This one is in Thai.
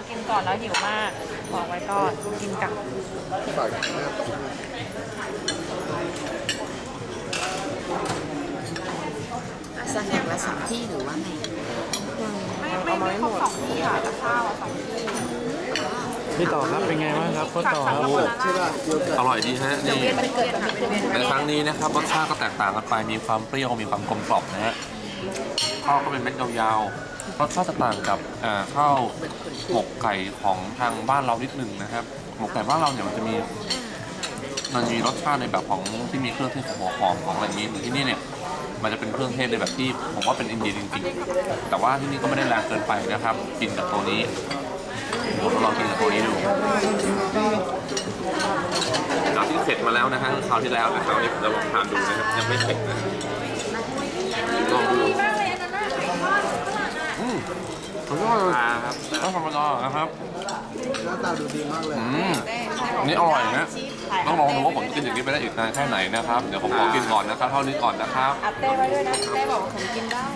แล้วกินก่อนแล้วหิวมาก บอกไว้ก่อนกินกับฝากแม่สั่งอย่างละสองที่หรือว่าไงไม่ไม่ไม่ครบสองที่ค่ะแต่ข้าวอะสองที่พี่ต่อครับเป็นไงบ้างครับโค้ชต่อครับใช่ป่ะโยเกิร์ตอร่อยดีฮะนี่มันเกิดกับมันเกิดในครั้งนี้นะครับรสชาติก็แตกต่างกันไปมีความเปรี้ยวมีความกลมกล่อมนะฮะข้าวก็เป็นเม็ดยาวๆ รสชาติจะต่างกับข้าวหมกไก่ของทางบ้านเรานิดหนึ่งนะครับ หมกไก่บ้านเราเนี่ยมันจะมีมันมีรสชาติในแบบของที่มีเครื่องเทศของหัวหอมของอะไรนี้เหมือนที่นี่เนี่ยมันจะเป็นเครื่องเทศในแบบที่ผมว่าเป็นอินเดียจริงๆ แต่ว่าที่นี่ก็ไม่ได้แรงเกินไปนะครับ กินกับตัวนี้ผมลองกินกับตัวนี้ดูจากที่เสร็จมาแล้วนะฮะคราวที่แล้วนะคราวนี้ผมจะลองทานดูนะครับยังไม่เสร็จนะลองดูอืม อร่อยครับก็ธรรมดานะครับ หน้าตาดูดีมากเลย อืมนี่อร่อยนะ ต้องลองดูว่าผมจะกินอย่างนี้ไปได้อีกนานแค่ไหนนะครับ เดี๋ยวผมขอกินก่อนนะครับ เท่านี้ก่อนนะครับ อัพเต้ไว้ด้วยนะเต้บอกว่าผมกินได้